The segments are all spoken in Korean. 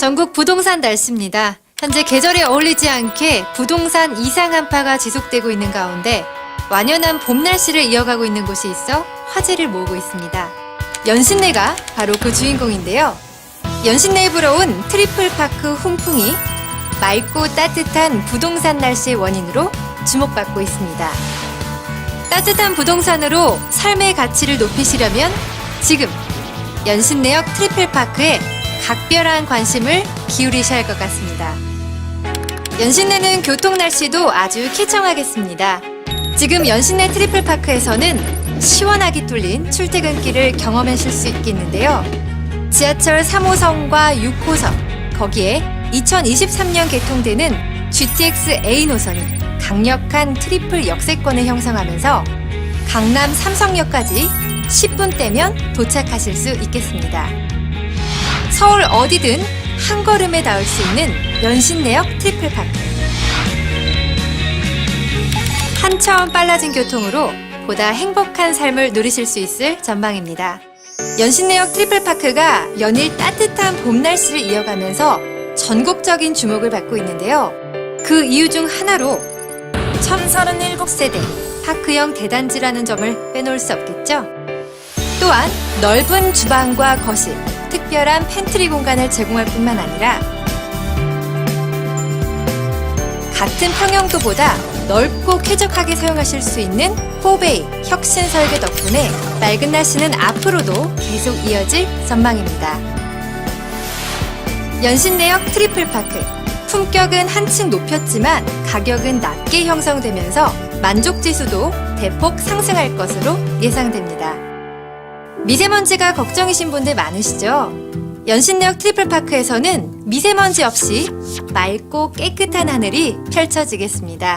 전국 부동산 날씨입니다. 현재 계절에 어울리지 않게 부동산 이상 한파가 지속되고 있는 가운데 완연한 봄 날씨를 이어가고 있는 곳이 있어 화제를 모으고 있습니다. 연신내가 바로 그 주인공인데요. 연신내에 불어온 트리플 파크 훈풍이 맑고 따뜻한 부동산 날씨의 원인으로 주목받고 있습니다. 따뜻한 부동산으로 삶의 가치를 높이시려면 지금 연신내역 트리플 파크에 각별한 관심을 기울이셔야 할 것 같습니다. 연신내는 교통 날씨도 아주 쾌청하겠습니다. 지금 연신내 트리플 파크에서는 시원하게 뚫린 출퇴근길을 경험하실 수 있겠는데요. 지하철 3호선과 6호선, 거기에 2023년 개통되는 GTX A 노선이 강력한 트리플 역세권을 형성하면서 강남 삼성역까지 10분대면 도착하실 수 있겠습니다. 서울 어디든 한 걸음에 닿을 수 있는 연신내역 트리플 파크. 한차원 빨라진 교통으로 보다 행복한 삶을 누리실 수 있을 전망입니다. 연신내역 트리플 파크가 연일 따뜻한 봄 날씨를 이어가면서 전국적인 주목을 받고 있는데요. 그 이유 중 하나로 1037세대 파크형 대단지라는 점을 빼놓을 수 없겠죠. 또한 넓은 주방과 거실, 특별한 팬트리 공간을 제공할 뿐만 아니라 같은 평형도보다 넓고 쾌적하게 사용하실 수 있는 포베이 혁신 설계 덕분에 맑은 날씨는 앞으로도 계속 이어질 전망입니다. 연신내역 트리플 파크 품격은 한층 높였지만 가격은 낮게 형성되면서 만족 지수도 대폭 상승할 것으로 예상됩니다. 미세먼지가 걱정이신 분들 많으시죠? 연신내역 트리플 파크에서는 미세먼지 없이 맑고 깨끗한 하늘이 펼쳐지겠습니다.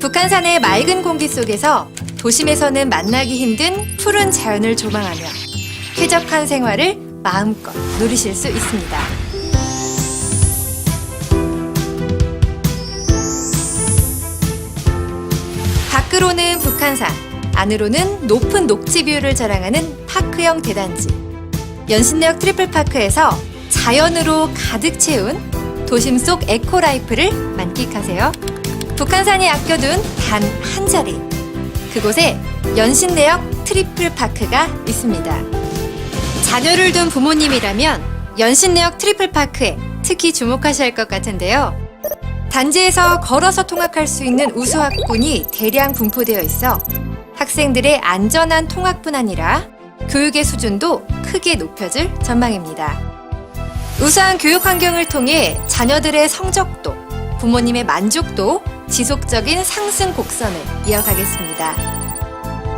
북한산의 맑은 공기 속에서 도심에서는 만나기 힘든 푸른 자연을 조망하며 쾌적한 생활을 마음껏 누리실 수 있습니다. 밖으로는 북한산, 안으로는 높은 녹지 뷰를 자랑하는 파크형 대단지. 연신내역 트리플 파크에서 자연으로 가득 채운 도심 속 에코라이프를 만끽하세요. 북한산이 아껴둔 단 한 자리. 그곳에 연신내역 트리플 파크가 있습니다. 자녀를 둔 부모님이라면 연신내역 트리플 파크에 특히 주목하셔야 할 것 같은데요. 단지에서 걸어서 통학할 수 있는 우수학군이 대량 분포되어 있어 학생들의 안전한 통학뿐 아니라 교육의 수준도 크게 높여줄 전망입니다. 우수한 교육 환경을 통해 자녀들의 성적도, 부모님의 만족도 지속적인 상승 곡선을 이어가겠습니다.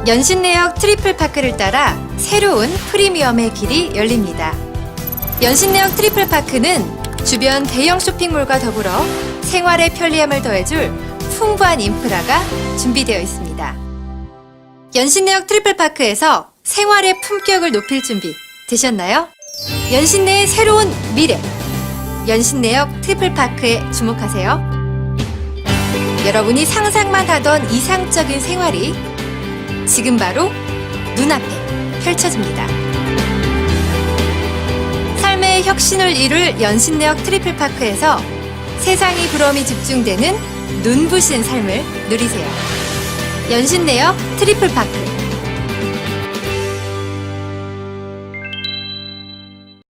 연신내역 트리플 파크를 따라 새로운 프리미엄의 길이 열립니다. 연신내역 트리플 파크는 주변 대형 쇼핑몰과 더불어 생활의 편리함을 더해줄 풍부한 인프라가 준비되어 있습니다. 연신내역 트리플 파크에서 생활의 품격을 높일 준비 되셨나요? 연신내의 새로운 미래. 연신내역 트리플 파크에 주목하세요. 여러분이 상상만 하던 이상적인 생활이 지금 바로 눈앞에 펼쳐집니다. 삶의 혁신을 이룰 연신내역 트리플 파크에서 세상이 부러움이 집중되는 눈부신 삶을 누리세요. 연신내역 트리플 파크.